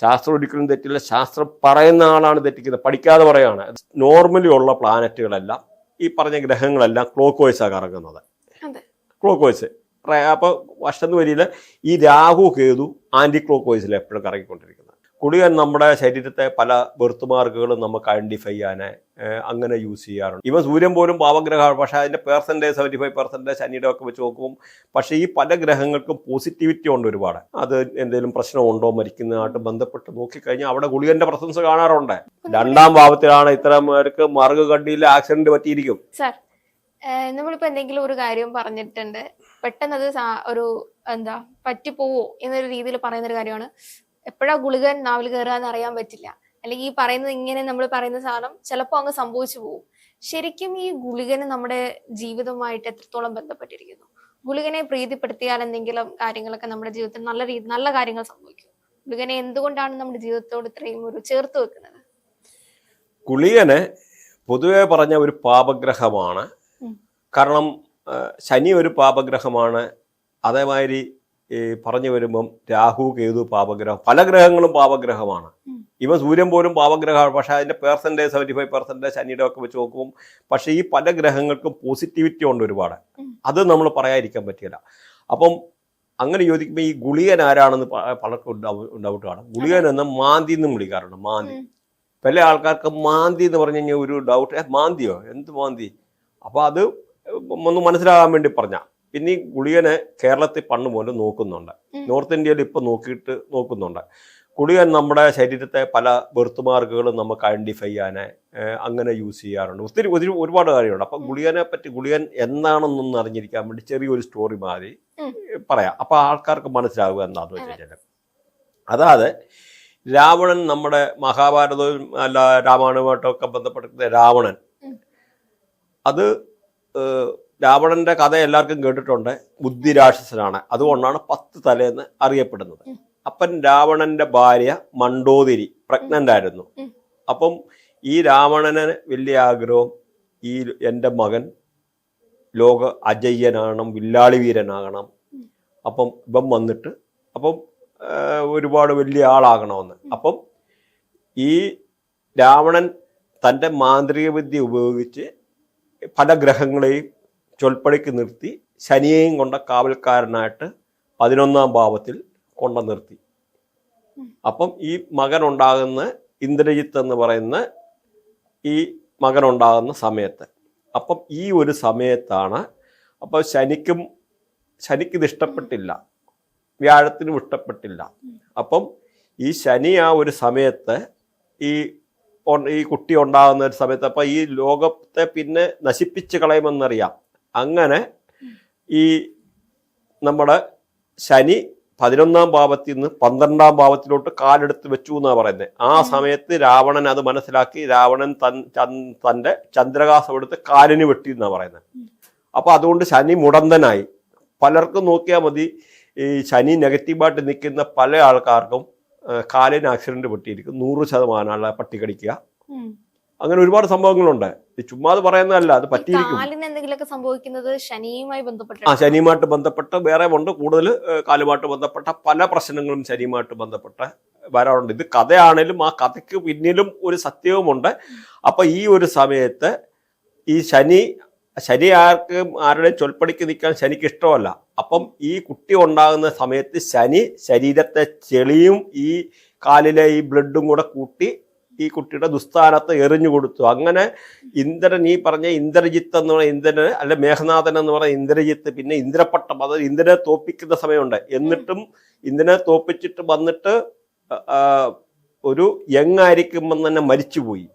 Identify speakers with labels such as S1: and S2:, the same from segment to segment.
S1: ശാസ്ത്രം ഒരിക്കലും തെറ്റില്ല. ശാസ്ത്രം പറയുന്ന ആളാണ് തെറ്റിക്കുന്നത്. പഠിക്കാതെ പറയാണ്. നോർമലി ഉള്ള പ്ലാനറ്റുകളെല്ലാം ഈ പറഞ്ഞ ഗ്രഹങ്ങളെല്ലാം ക്ലോക്ക് വൈസാണ് കറങ്ങുന്നത്. ക്ലോക്ക് വൈസ് അപ്പോൾ വർഷം വരിയിൽ ഈ രാഹു കേതു ആന്റി ക്ലോക്ക് വൈസിൽ എപ്പോഴും കറങ്ങിക്കൊണ്ടിരിക്കുന്നത് കുളികൻ നമ്മുടെ ശരീരത്തെ പല ബെർത്ത് മാർക്കുകളും നമുക്ക് ഐഡന്റിഫൈ ചെയ്യാൻ അങ്ങനെ യൂസ് ചെയ്യാറുണ്ട്. ഇവ സൂര്യൻ പോലും പാവഗ്രഹമാണ് പക്ഷേ അതിന്റെ പേഴ്സന്റേജ് സെവന്റി ഫൈവ് പെർസെന്റേജ് ശനിയുടെ ഒക്കെ വെച്ച് നോക്കും പക്ഷേ ഈ പല ഗ്രഹങ്ങൾക്കും പോസിറ്റിവിറ്റി ഉണ്ട് ഒരുപാട്. അത് എന്തെങ്കിലും പ്രശ്നമുണ്ടോ മരിക്കുന്നതായിട്ട് ബന്ധപ്പെട്ട് നോക്കിക്കഴിഞ്ഞാൽ അവിടെ ഗുളികന്റെ പ്രസൻസ് കാണാറുണ്ട്. രണ്ടാം ഭാവത്തിലാണ് ഇത്തരം പേർക്ക് മാർഗ് കണ്ടിയിൽ ആക്സിഡന്റ് പറ്റിയിരിക്കും.
S2: സാർ നമ്മളിപ്പോ എന്തെങ്കിലും ഒരു കാര്യം പറഞ്ഞിട്ടുണ്ട്. പെട്ടെന്ന് അത് ഒരു എന്താ പറ്റിപ്പോവോ എന്നൊരു രീതിയിൽ പറയുന്ന ഒരു കാര്യമാണ്. എപ്പോഴാ ഗുളികൻ നാവിൽ കയറുക എന്ന് അറിയാൻ പറ്റില്ല. അല്ലെങ്കിൽ ഈ പറയുന്നത് ഇങ്ങനെ നമ്മൾ പറയുന്ന സാധനം ചിലപ്പോൾ അങ്ങ് സംഭവിച്ചു പോകും. ശരിക്കും ഈ ഗുളികന് നമ്മുടെ ജീവിതവുമായിട്ട് എത്രത്തോളം ബന്ധപ്പെട്ടിരിക്കുന്നു? ഗുളികനെ പ്രീതിപ്പെടുത്തിയാൽ എന്തെങ്കിലും കാര്യങ്ങളൊക്കെ നമ്മുടെ ജീവിതത്തിൽ നല്ല രീതി നല്ല കാര്യങ്ങൾ സംഭവിക്കും. ഗുളികനെ എന്തുകൊണ്ടാണ് നമ്മുടെ ജീവിതത്തോട് ഇത്രയും ഒരു ചേർത്ത് വെക്കുന്നത്?
S1: ഗുളികന് പൊതുവെ പറഞ്ഞ ഒരു പാപഗ്രഹമാണ്. കാരണം ശനി ഒരു പാപഗ്രഹമാണ്. അതേമാതിരി ഈ പറഞ്ഞു വരുമ്പം രാഹു കേതു പാപഗ്രഹം. പല ഗ്രഹങ്ങളും പാപഗ്രഹമാണ്. ഇവ സൂര്യൻ പോലും പാപഗ്രഹമാണ്. പക്ഷെ അതിന്റെ പേഴ്സന്റേജ് സെവന്റി ഫൈവ് പെർസെന്റേജ് ശനിയുടെ ഒക്കെ വെച്ച് നോക്കും പക്ഷേ ഈ പല ഗ്രഹങ്ങൾക്കും പോസിറ്റിവിറ്റി ഉണ്ട് ഒരുപാട്. അത് നമ്മൾ പറയാതിരിക്കാൻ പറ്റില്ല. അപ്പം അങ്ങനെ ചോദിക്കുമ്പോൾ ഈ ഗുളികൻ ആരാണെന്ന് പലർക്കും ഡൗട്ട് കാണും. ഗുളികൻ എന്ന് മാന്തി എന്നും വിളിക്കാറുണ്ട്. മാന്തി. പല ആൾക്കാർക്ക് മാന്തി എന്ന് പറഞ്ഞു കഴിഞ്ഞാൽ ഒരു ഡൗട്ട് മാന്തിയോ? എന്ത് മാന്തി? അപ്പോൾ അത് ഒന്ന് മനസ്സിലാകാൻ വേണ്ടി പറഞ്ഞ. ഈ ഗുളികനെ കേരളത്തിൽ പണ്ട് മുതൽ നോക്കുന്നുണ്ട്. നോർത്ത് ഇന്ത്യയിൽ ഇപ്പം നോക്കിയിട്ട് നോക്കുന്നുണ്ട്. ഗുളികൻ നമ്മുടെ ശരീരത്തെ പല ബെർത്ത് മാർക്കുകളും നമുക്ക് ഐഡന്റിഫൈ ചെയ്യാൻ അങ്ങനെ യൂസ് ചെയ്യാറുണ്ട്. ഒത്തിരി ഒത്തിരി ഒരുപാട് കാര്യമുണ്ട് അപ്പം ഗുളികനെ പറ്റി ഗുളികൻ എന്താണെന്നൊന്ന് അറിഞ്ഞിരിക്കാൻ വേണ്ടി ചെറിയൊരു സ്റ്റോറി മാതിരി. പറയാം. അപ്പം ആൾക്കാർക്ക് മനസ്സിലാവുക എന്താണെന്ന് വെച്ച് കഴിഞ്ഞാൽ അതായത് രാവണൻ നമ്മുടെ മഹാഭാരതവും അല്ല രാമായണവുമായിട്ടൊക്കെ ബന്ധപ്പെട്ട രാവണൻ അത് രാവണന്റെ കഥ എല്ലാവർക്കും കേട്ടിട്ടുണ്ട്. ബുദ്ധിരാക്ഷസനാണ്. അതുകൊണ്ടാണ് പത്ത് തലേന്ന് അറിയപ്പെടുന്നത്. അപ്പൻ രാവണന്റെ ഭാര്യ മണ്ടോതിരി പ്രഗ്നന്റ് ആയിരുന്നു അപ്പം ഈ രാവണന് വലിയ ആഗ്രഹം ഈ എന്റെ മകൻ ലോക അജയ്യനാകണം വില്ലാളി വീരനാകണം. അപ്പം ഇവൻ വന്നിട്ട് അപ്പം ഒരുപാട് വലിയ ആളാകണമെന്ന്. അപ്പം ഈ രാവണൻ തന്റെ മാന്ത്രിക വിദ്യ ഉപയോഗിച്ച് പല ഗ്രഹങ്ങളെയും ചൊൽപ്പടിക്ക് നിർത്തി ശനിയെയും കൊണ്ട കാവൽക്കാരനായിട്ട് പതിനൊന്നാം ഭാവത്തിൽ കൊണ്ട നിർത്തി. അപ്പം ഈ മകൻ ഉണ്ടാകുന്ന ഇന്ദ്രജിത്ത് എന്ന് പറയുന്ന ഈ മകൻ ഉണ്ടാകുന്ന സമയത്ത്. അപ്പം ഈ ഒരു സമയത്താണ് അപ്പം ശനിക്കും ശനിക്ക് ഇത് ഇഷ്ടപ്പെട്ടില്ല. വ്യാഴത്തിനും ഇഷ്ടപ്പെട്ടില്ല. അപ്പം ഈ ശനി ആ ഒരു സമയത്ത് ഈ ഈ കുട്ടി ഉണ്ടാകുന്ന ഒരു സമയത്ത് അപ്പം ഈ ലോകത്തെ പിന്നെ നശിപ്പിച്ച് കളയുമെന്നറിയാം. അങ്ങനെ ഈ നമ്മുടെ ശനി പതിനൊന്നാം ഭാവത്തിൽ നിന്ന് പന്ത്രണ്ടാം ഭാവത്തിലോട്ട് കാലെടുത്ത് വെച്ചു എന്നാണ് പറയുന്നത് ആ സമയത്ത് രാവണൻ അത് മനസ്സിലാക്കി. രാവണൻ തൻ തന്റെ ചന്ദ്രകാസം എടുത്ത് കാലിന് വെട്ടി എന്നാണ് പറയുന്നത്
S2: അപ്പോൾ
S1: അപ്പൊ അതുകൊണ്ട് ശനി മുടന്തനായി. പലർക്കും നോക്കിയാൽ മതി. ഈ ശനി നെഗറ്റീവായിട്ട് നിൽക്കുന്ന പല ആൾക്കാർക്കും കാലിന് ആക്സിഡന്റ് പെട്ടിയിരിക്കും നൂറ് ശതമാനമുള്ള പട്ടി കടിക്കുക
S2: ഉം.
S1: അങ്ങനെ ഒരുപാട് സംഭവങ്ങളുണ്ട്. ചുമ്മാ അത് പറയുന്നതല്ല അത് പറ്റിയിരിക്കും
S2: എന്തെങ്കിലുമൊക്കെ സംഭവിക്കുന്നത് ശനിയുമായി ബന്ധപ്പെട്ട്
S1: ആ ശനിയുമായിട്ട് ബന്ധപ്പെട്ട് വേറെ ഉണ്ട്. കൂടുതൽ കാലുമായിട്ട് ബന്ധപ്പെട്ട പല പ്രശ്നങ്ങളും ശനിയുമായിട്ട് ബന്ധപ്പെട്ട വരാറുണ്ട്. ഇത് കഥയാണേലും ആ കഥയ്ക്ക് പിന്നിലും ഒരു സത്യവുമുണ്ട്. അപ്പൊ ഈ ഒരു സമയത്ത് ഈ ശനി ശനി ആർക്ക് ആരുടെ ചൊൽപ്പടിക്ക് നിൽക്കാൻ ശനിക്ക് ഇഷ്ടമല്ല. അപ്പം ഈ കുട്ടി ഉണ്ടാകുന്ന സമയത്ത് ശനി ശരീരത്തെ ചെളിയും ഈ കാലിലെ ഈ ബ്ലഡും കൂടെ കൂട്ടി ഈ കുട്ടിയുടെ ദുസ്ഥാനത്ത് എറിഞ്ഞു കൊടുത്തു. അങ്ങനെ ഇന്ദ്രൻ ഈ പറഞ്ഞ ഇന്ദ്രജിത്ത് എന്ന് പറഞ്ഞ ഇന്ദ്രന് അല്ല മേഘനാഥൻ എന്ന് പറഞ്ഞ ഇന്ദ്രജിത്ത് പിന്നെ ഇന്ദ്രപട്ടം അത് ഇന്ദ്രനെ തോപ്പിക്കുന്ന സമയമുണ്ട്. എന്നിട്ടും ഇന്ദ്രനെ തോപ്പിച്ചിട്ട് വന്നിട്ട് ഒരു യങ്ങായിരിക്കുമ്പം തന്നെ മരിച്ചുപോയി.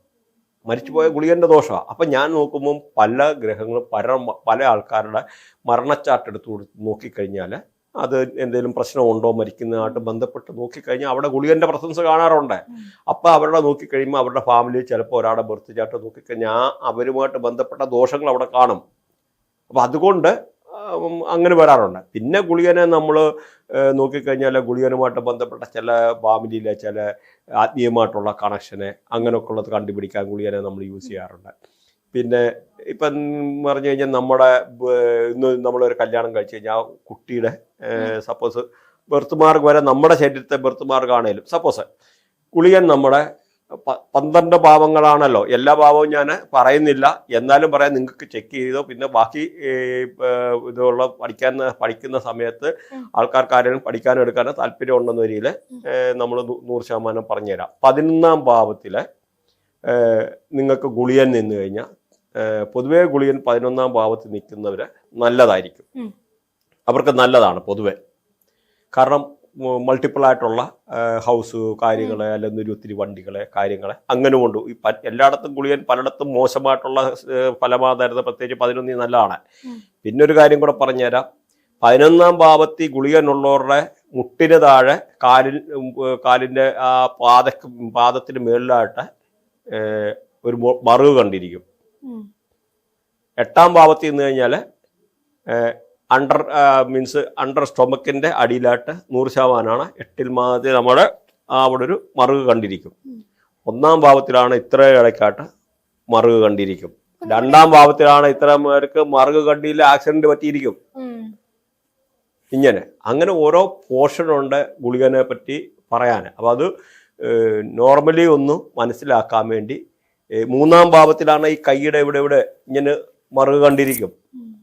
S1: മരിച്ചുപോയ ഗുളികന്റെ ദോഷമാണ് അപ്പം ഞാൻ നോക്കുമ്പോൾ പല ഗ്രഹങ്ങളും പല പല ആൾക്കാരുടെ മരണച്ചാട്ടെടുത്ത് നോക്കിക്കഴിഞ്ഞാൽ അത് എന്തെങ്കിലും പ്രശ്നമുണ്ടോ മരിക്കുന്നതായിട്ട് ബന്ധപ്പെട്ട് നോക്കിക്കഴിഞ്ഞാൽ അവിടെ ഗുളികന്റെ പ്രസൻസ് കാണാറുണ്ട്.
S2: അപ്പോൾ
S1: അപ്പൊ അവരുടെ നോക്കിക്കഴിയുമ്പോൾ അവരുടെ ഫാമിലി ചിലപ്പോൾ ഒരാളുടെ ബർത്ത് ചാർട്ട് നോക്കിക്കഴിഞ്ഞാൽ അവരുമായിട്ട് ബന്ധപ്പെട്ട ദോഷങ്ങൾ അവിടെ കാണും. അപ്പോൾ അതുകൊണ്ട് അങ്ങനെ വരാറുണ്ട്. പിന്നെ ഗുളികനെ നമ്മൾ നോക്കിക്കഴിഞ്ഞാൽ ഗുളികനുമായിട്ട് ബന്ധപ്പെട്ട ചില ഫാമിലിയിലെ ചില ആത്മീയമായിട്ടുള്ള കണക്ഷനെ അങ്ങനെയൊക്കെ ഉള്ളത് കണ്ടുപിടിക്കാൻ ഗുളികനെ നമ്മൾ യൂസ് ചെയ്യാറുണ്ട്. പിന്നെ ഇപ്പം പറഞ്ഞു കഴിഞ്ഞാൽ നമ്മുടെ ഇന്ന് നമ്മളൊരു കല്യാണം കഴിച്ചു കഴിഞ്ഞാൽ ആ കുട്ടിയുടെ സപ്പോസ് ബെർത്ത് മാർക്ക് വരെ നമ്മുടെ ശരീരത്തെ ബെർത്ത് മാർക്ക് ആണേലും സപ്പോസ് കുളിയൻ നമ്മുടെ പന്ത്രണ്ട് പാവങ്ങളാണല്ലോ. എല്ലാ പാവവും ഞാൻ പറയുന്നില്ല. എന്നാലും പറയാം നിങ്ങൾക്ക് ചെക്ക് ചെയ്തോ പിന്നെ ബാക്കി ഇതുള്ള പഠിക്കാൻ പഠിക്കുന്ന സമയത്ത്
S2: ആൾക്കാർക്കാരും
S1: ആൾക്കാർക്ക് ആരെങ്കിലും പഠിക്കാനോ എടുക്കാനോ താല്പര്യം ഉണ്ടെന്ന രീതിയിൽ നമ്മൾ നൂറ് ശതമാനം പറഞ്ഞുതരാം. പതിനൊന്നാം പാവത്തിലെ നിങ്ങൾക്ക് ഗുളിയൻ നിന്ന് കഴിഞ്ഞാൽ പൊതുവേ ഗുളിയൻ പതിനൊന്നാം ഭാവത്തിൽ നിൽക്കുന്നവര് നല്ലതായിരിക്കും. അവർക്ക് നല്ലതാണ് പൊതുവെ. കാരണം മൾട്ടിപ്പിൾ ആയിട്ടുള്ള ഹൗസ് കാര്യങ്ങളെ അല്ലെങ്കിൽ ഒത്തിരി വണ്ടികളെ കാര്യങ്ങളെ അങ്ങനെ കൊണ്ട് ഈ പ- എല്ലായിടത്തും ഗുളിയൻ പലയിടത്തും മോശമായിട്ടുള്ള ഫലമാതായിരുന്നു. പ്രത്യേകിച്ച് പതിനൊന്നി നല്ലതാണ്. പിന്നെ ഒരു കാര്യം കൂടെ പറഞ്ഞുതരാം. പതിനൊന്നാം ഭാവത്തിൽ ഗുളികനുള്ളവരുടെ മുട്ടിന് താഴെ കാലിൽ കാലിന്റെ ആ പാദക്ക് പാദത്തിന് മേളിലായിട്ട് ഒരു മൊ- മറുക് കണ്ടിരിക്കും. എട്ടാം ഭാവത്തിൽ നിന്ന് കഴിഞ്ഞാൽ അണ്ടർ മീൻസ് അണ്ടർ സ്റ്റൊമക്കിന്റെ അടിയിലായിട്ട് നൂറ് ശതമാനമാണ് എട്ടിൽ മാതി നമ്മുടെ അവിടെ ഒരു മറുക് കണ്ടിരിക്കും. ഒന്നാം ഭാവത്തിലാണ് ഇത്ര ഇടയ്ക്കായിട്ട് മറുക് കണ്ടിരിക്കും. രണ്ടാം ഭാവത്തിലാണ് ഇത്ര പേർക്ക് മറുക് കണ്ടിയിൽ ആക്സിഡന്റ് പറ്റിയിരിക്കും. ഇങ്ങനെ. അങ്ങനെ ഓരോ പോർഷനുണ്ട് ഗുളികനെ പറ്റി പറയാൻ അപ്പം അത് നോർമലി ഒന്ന് മനസ്സിലാക്കാൻ വേണ്ടി മൂന്നാം ഭാവത്തിലാണ് ഈ കൈയുടെ ഇവിടെ ഇവിടെ ഇങ്ങനെ മറുക കണ്ടിരിക്കും.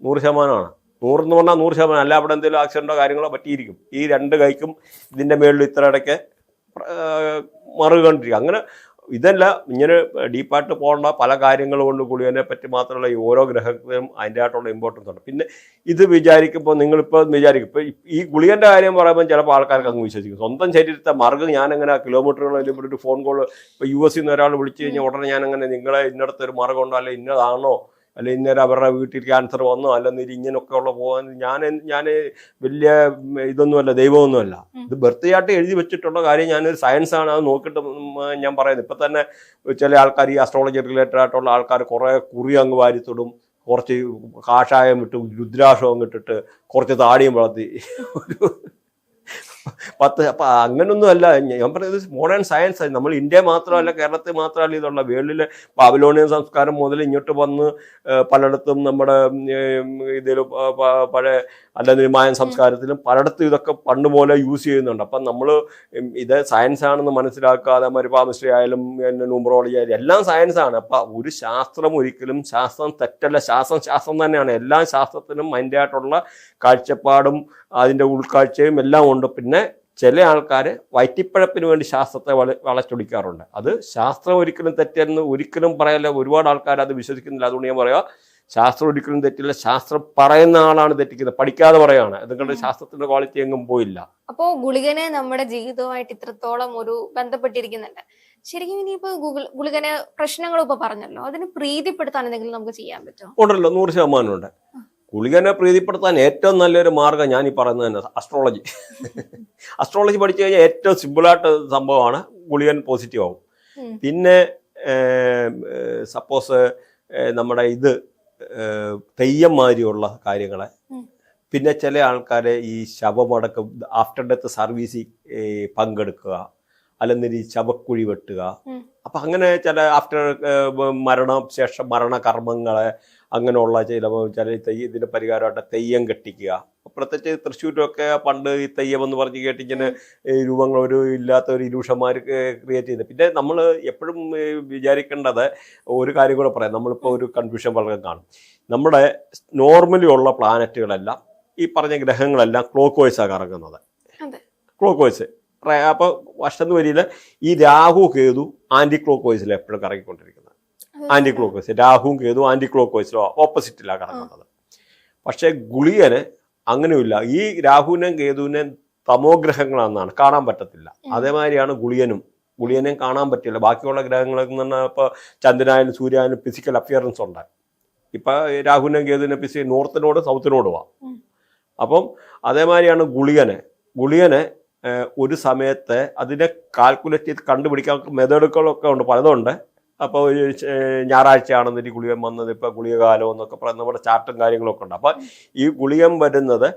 S1: നൂറ് ശതമാനമാണ്. നൂറെന്ന് പറഞ്ഞാൽ നൂറ് ശതമാനം. അല്ല അവിടെ എന്തെങ്കിലും ആക്സിഡന്റോ കാര്യങ്ങളോ പറ്റിയിരിക്കും. ഈ രണ്ട് കൈക്കും ഇതിന്റെ മേളിൽ ഇത്ര ഇടയ്ക്ക് മറുക കണ്ടിരിക്കും. അങ്ങനെ ഇതല്ല ഇങ്ങനെ ഡീപ്പായിട്ട് പോകേണ്ട പല കാര്യങ്ങൾ കൊണ്ട് ഗുളികനെ പറ്റി മാത്രമല്ല ഈ ഓരോ ഗ്രഹത്തിനും അതിന്റെ ആയിട്ടുള്ള ഇമ്പോർട്ടൻസ് ഉണ്ട്. പിന്നെ ഇത് വിചാരിക്കുമ്പോൾ നിങ്ങളിപ്പോൾ വിചാരിക്കും ഇപ്പോൾ ഈ ഗുളികന്റെ കാര്യം പറയുമ്പോൾ ചിലപ്പോൾ ആൾക്കാർക്ക് അങ്ങ് വിശ്വസിക്കും. സ്വന്തം ശരീരത്തെ മാർഗം ഞാൻ അങ്ങനെ കിലോമീറ്ററുകളിൽ ഇവിടെ ഒരു ഫോൺ കോൾ ഇപ്പോൾ യു എസ് നിന്ന് ഒരാൾ വിളിച്ചു കഴിഞ്ഞാൽ ഉടനെ ഞാൻ അങ്ങനെ നിങ്ങളെ ഇന്നടത്ത് ഒരു മറുകുണ്ടോ അല്ലെ ഇന്നതാണോ അല്ലെ ഇന്നേരം അവരുടെ വീട്ടിൽ ക്യാൻസർ വന്നോ അല്ലെന്നിരി ഇങ്ങനെയൊക്കെ ഉള്ള പോകാൻ ഞാൻ ഞാൻ വലിയ ഇതൊന്നുമല്ല ദൈവമൊന്നുമല്ല. ഇത് ബർത്തിയായിട്ട് എഴുതി വെച്ചിട്ടുള്ള കാര്യം ഞാനൊരു സയൻസ് ആണ് അത് നോക്കിയിട്ട് ഞാൻ പറയുന്നത്. ഇപ്പം തന്നെ ചില ആൾക്കാർ ഈ അസ്ട്രോളജി റിലേറ്റഡ് ആയിട്ടുള്ള ആൾക്കാർ കുറേ കുറി അങ്ങ് വാരിത്തിടും. കുറച്ച് കാഷായം ഇട്ട് രുദ്രാക്ഷവും ഇട്ടിട്ട് കുറച്ച് താടിയും വളർത്തി. ഒരു പത്ത് അപ്പൊ അങ്ങനൊന്നും അല്ല ഞാൻ പറയുന്നത് മോഡേൺ സയൻസ് നമ്മൾ ഇന്ത്യ മാത്രമല്ല കേരളത്തിൽ മാത്രമല്ല ഇതുള്ള വേൾഡിലെ ബാബിലോണിയൻ സംസ്കാരം മുതൽ ഇങ്ങോട്ട് വന്ന് പലയിടത്തും നമ്മുടെ ഇതിൽ പഴയ അല്ലെങ്കിൽ മായൻ സംസ്കാരത്തിലും പലയിടത്തും ഇതൊക്കെ പണ്ട് പോലെ യൂസ് ചെയ്യുന്നുണ്ട്. അപ്പം നമ്മൾ ഇത് സയൻസ് ആണെന്ന് മനസ്സിലാക്കാതെ മരുപാമിസ്ട്രി ആയാലും ന്യൂമറോളജി ആയാലും എല്ലാം സയൻസ് ആണ്. അപ്പം ഒരു ശാസ്ത്രം ഒരിക്കലും ശാസ്ത്രം തെറ്റല്ല. ശാസ്ത്രം ശാസ്ത്രം തന്നെയാണ്. എല്ലാ ശാസ്ത്രത്തിനും അതിന്റെ ആയിട്ടുള്ള കാഴ്ചപ്പാടും അതിന്റെ ഉൾക്കാഴ്ചയും എല്ലാം ഉണ്ട്. പിന്നെ ചില ആൾക്കാർ വയറ്റിപ്പഴപ്പിന് വേണ്ടി ശാസ്ത്രത്തെ വള വളച്ചൊടിക്കാറുണ്ട്. അത് ശാസ്ത്രം ഒരിക്കലും തെറ്റെന്ന് ഒരിക്കലും പറയല്ല. ഒരുപാട് ആൾക്കാർ അത് വിശ്വസിക്കുന്നില്ല. അതുകൊണ്ട് ഞാൻ പറയാം ശാസ്ത്രം ഒരിക്കലും തെറ്റില്ല. ശാസ്ത്രം പറയുന്ന ആളാണ് തെറ്റിക്കുന്നത്. പഠിക്കാതെ പറയാണ്. നിങ്ങളുടെ ശാസ്ത്രത്തിന്റെ ക്വാളിറ്റി എങ്ങും പോയില്ല.
S2: അപ്പോ ഗുളികനെ നമ്മുടെ ജീവിതവുമായിട്ട് ഇത്രത്തോളം ഒരു ബന്ധപ്പെട്ടിരിക്കുന്നുണ്ട്. ശരിക്കും ഇനിയിപ്പോ ഗൂഗിൾ ഗുളികനെ പ്രശ്നങ്ങളും ഇപ്പൊ പറഞ്ഞല്ലോ. അതിന് പ്രീതിപ്പെടുത്താൻ എന്തെങ്കിലും നമുക്ക് ചെയ്യാൻ പറ്റുമോ?
S1: ഉണ്ടല്ലോ. നൂറ് ശതമാനം ഉണ്ട് ഗുളികനെ പ്രീതിപ്പെടുത്താൻ ഏറ്റവും നല്ലൊരു മാർഗം ഞാൻ ഈ പറയുന്നത് തന്നെ അസ്ട്രോളജി അസ്ട്രോളജി പഠിച്ചു കഴിഞ്ഞാൽ ഏറ്റവും സിമ്പിളായിട്ട് സംഭവമാണ് ഗുളികൻ പോസിറ്റീവ് ആവും. പിന്നെ സപ്പോസ് നമ്മുടെ ഇത് തെയ്യം മാതിരിയുള്ള കാര്യങ്ങളെ. പിന്നെ ചില ആൾക്കാരെ ഈ ശവമടക്കം ആഫ്റ്റർ ഡെത്ത് സർവീസിൽ പങ്കെടുക്കുക. ഈ ശവക്കുഴി വെട്ടുക. അപ്പൊ അങ്ങനെ ചില ആഫ്റ്റർ മരണ ശേഷം മരണകർമ്മങ്ങളെ അങ്ങനെയുള്ള ചില ചില തെയ്യ ഇതിന് പരിഹാരമായിട്ട് തെയ്യം കെട്ടിക്കുക. പ്രത്യേകിച്ച് തൃശ്ശൂരൊക്കെ പണ്ട് ഈ തെയ്യം എന്ന് പറഞ്ഞ് കേട്ട് ഇങ്ങനെ ഈ രൂപങ്ങൾ ഒരു ഇല്ലാത്ത ഒരു ഇലൂഷന്മാർ ക്രിയേറ്റ് ചെയ്ത് പിന്നെ നമ്മൾ എപ്പോഴും വിചാരിക്കേണ്ടത് ഒരു കാര്യം കൂടെ പറയാം. നമ്മളിപ്പോൾ ഒരു കൺഫ്യൂഷൻ വളരെ കാണും. നമ്മുടെ നോർമലി ഉള്ള പ്ലാനറ്റുകളെല്ലാം ഈ പറഞ്ഞ ഗ്രഹങ്ങളെല്ലാം ക്ലോക്ക് വൈസാണ് കറങ്ങുന്നത് ക്ലോക്ക് വൈസ് അപ്പോൾ വർഷം വരിയിൽ ഈ രാഹു കേതു ആന്റി ക്ലോക്ക് വൈസിൽ എപ്പോഴും കറങ്ങിക്കൊണ്ടിരിക്കുന്നത്. ആന്റി ക്ലോക്ക് വൈസ് രാഹുവും കേതു ആന്റി ക്ലോക്ക് വൈസിലോ ഓപ്പോസിറ്റിലാണ് കറങ്ങുന്നത്. പക്ഷേ ഗുളിയന് അങ്ങനെയില്ല ഈ രാഹുവിനെയും കേതുവിനെയും തമോഗ്രഹങ്ങളാണെന്നാണ് കാണാൻ പറ്റത്തില്ല. അതേമാതിരിയാണ് ഗുളിയനും ഗുളിയനെയും കാണാൻ പറ്റില്ല. ബാക്കിയുള്ള ഗ്രഹങ്ങളിൽ നിന്ന് ഇപ്പോൾ ചന്ദ്രനായാലും സൂര്യായാലും ഫിസിക്കൽ അപ്പിയറൻസ് ഉണ്ട്. ഇപ്പൊ രാഹുവിനെയും കേതുവിനെ പിസി നോർത്തിനോട് സൗത്തിനോടുവാ
S2: ഉം.
S1: അപ്പം അതേമാതിരിയാണ് ഗുളിയനെ ഗുളിയനെ ഒരു സമയത്ത് അതിനെ കാൽക്കുലേറ്റ് ചെയ്ത് കണ്ടുപിടിക്കാൻ മെത്തേഡുകളൊക്കെ ഉണ്ട് പലതുണ്ട്. അപ്പോൾ ഒരു ഏഹ്, ഈ ഗുളികൻ വന്നത് ഇപ്പോൾ ഗുളികകാലം എന്നൊക്കെ പറയുന്ന നമ്മുടെ ചാർട്ടും കാര്യങ്ങളൊക്കെ ഉണ്ട്. അപ്പോൾ ഈ ഗുളികം വരുന്നത്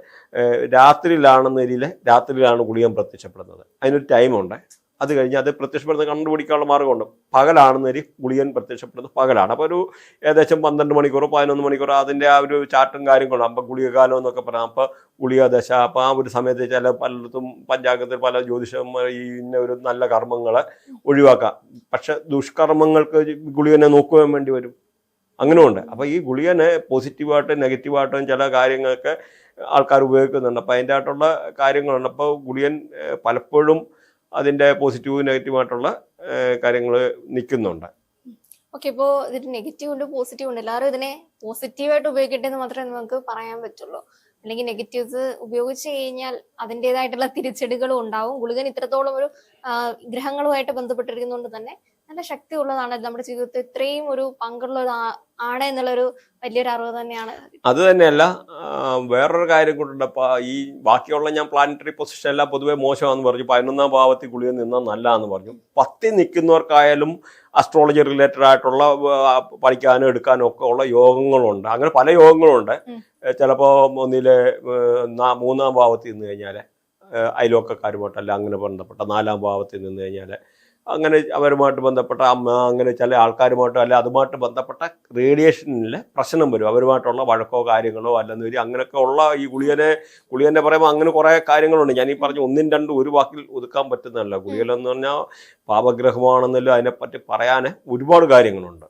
S1: രാത്രിയിലാണെന്ന രീതിയിൽ രാത്രിയിലാണ് ഗുളികൻ പ്രത്യക്ഷപ്പെടുന്നത്. അതിനൊരു ടൈമുണ്ട് അത് കഴിഞ്ഞ് അത് പ്രത്യക്ഷപ്പെടുന്ന കണ്ടുപിടിക്കാനുള്ള മാർഗമുണ്ട്. പകലാണെന്നൊരു ഗുളിയൻ പ്രത്യക്ഷപ്പെടുന്നത് പകലാണ്. അപ്പോൾ ഒരു ഏകദേശം പന്ത്രണ്ട് മണിക്കൂറോ പതിനൊന്ന് മണിക്കൂറോ അതിന്റെ ആ ഒരു ചാട്ടും കാര്യങ്ങളും അപ്പോൾ ഗുളികകാലം എന്നൊക്കെ പറയാം അപ്പോൾ ഗുളിക ദശ അപ്പോൾ ആ ഒരു സമയത്ത് ചില പലയിടത്തും പഞ്ചാംഗത്തിൽ പല ജ്യോതിഷന്മാർ ഈ ഇന്ന ഒരു നല്ല കർമ്മങ്ങളെ ഒഴിവാക്കാം. പക്ഷെ ദുഷ്കർമ്മങ്ങൾക്ക് ഗുളികനെ നോക്കുവാൻ വേണ്ടി വരും. അങ്ങനെയുണ്ട് അപ്പോൾ ഈ ഗുളികനെ പോസിറ്റീവായിട്ടും നെഗറ്റീവായിട്ടും ചില കാര്യങ്ങൾക്ക് ആൾക്കാർ ഉപയോഗിക്കുന്നുണ്ട്. അപ്പോൾ അതിന്റെ ആയിട്ടുള്ള കാര്യങ്ങളുണ്ട് അപ്പോൾ ഗുളിയൻ പലപ്പോഴും അതിന്റെ പോസിറ്റീവ് നെഗറ്റീവായിട്ടുള്ള കാര്യങ്ങൾ നിൽക്കുന്നുണ്ട്.
S2: ഓക്കെ ഇപ്പോൾ ഇതിന് നെഗറ്റീവ് ഉണ്ട് പോസിറ്റീവ് ഉണ്ട്. എല്ലാവരും ഇതിനെ പോസിറ്റീവായിട്ട് ഉപയോഗിക്കട്ടെ എന്ന് മാത്രമേ നമുക്ക് പറയാൻ പറ്റുള്ളൂ. അല്ലെങ്കിൽ നെഗറ്റീവ്സ് ഉപയോഗിച്ച് കഴിഞ്ഞാൽ അതിന്റെതായിട്ടുള്ള തിരിച്ചടികളും ഉണ്ടാവും. ഗുളികൻ ഇത്രത്തോളം ഒരു ഗ്രഹങ്ങളുമായിട്ട് ബന്ധപ്പെട്ടിരിക്കുന്നതുകൊണ്ട് തന്നെ നല്ല ശക്തിയുള്ളതാണ് നമ്മുടെ ജീവിതത്തിൽ ഇത്രയും ഒരു പങ്കുള്ള ഒരു ആണ് എന്നുള്ളൊരു വലിയൊരു അറിവ് തന്നെയാണ്.
S1: അത് തന്നെയല്ല വേറൊരു കാര്യം കൂട്ടുണ്ട് ഈ ബാക്കിയുള്ള ഞാൻ പ്ലാനറ്ററി പൊസിഷൻ എല്ലാം പൊതുവേ മോശമാണെന്ന് പറഞ്ഞു. പതിനൊന്നാം ഭാവത്തിൽ കുളിയിൽ നിന്നാൽ എന്ന് പറഞ്ഞു. പത്തി നിൽക്കുന്നവർക്കായാലും അസ്ട്രോളജി റിലേറ്റഡ് ആയിട്ടുള്ള പഠിക്കാനും എടുക്കാനും ഒക്കെ ഉള്ള യോഗങ്ങളുണ്ട്. അങ്ങനെ പല യോഗങ്ങളുണ്ട്. ചിലപ്പോൾ ഒന്നിലെ മൂന്നാം ഭാവത്തിൽ നിന്ന് കഴിഞ്ഞാൽ അയൽവക്കക്കാരുമായിട്ടല്ല അങ്ങനെ ബന്ധപ്പെട്ട നാലാം ഭാവത്തിൽ നിന്ന് കഴിഞ്ഞാൽ അങ്ങനെ അവരുമായിട്ട് ബന്ധപ്പെട്ട അങ്ങനെ ചില ആൾക്കാരുമായിട്ടോ അല്ല അതുമായിട്ട് ബന്ധപ്പെട്ട റേഡിയേഷനിൽ പ്രശ്നം വരും. അവരുമായിട്ടുള്ള വഴക്കോ കാര്യങ്ങളോ അല്ലെന്ന് വരും. അങ്ങനെയൊക്കെ ഉള്ള ഈ ഗുളികനെ ഗുളിയനെ പറയുമ്പോൾ അങ്ങനെ കുറേ കാര്യങ്ങളുണ്ട്. ഞാൻ ഈ പറഞ്ഞ ഒന്നും രണ്ടും ഒരു വാക്കിൽ ഒതുക്കാൻ പറ്റുന്നതല്ല. ഗുളികലെന്ന് പറഞ്ഞാൽ പാപഗ്രഹമാണെന്നല്ലോ അതിനെപ്പറ്റി പറയാൻ ഒരുപാട് കാര്യങ്ങളുണ്ട്.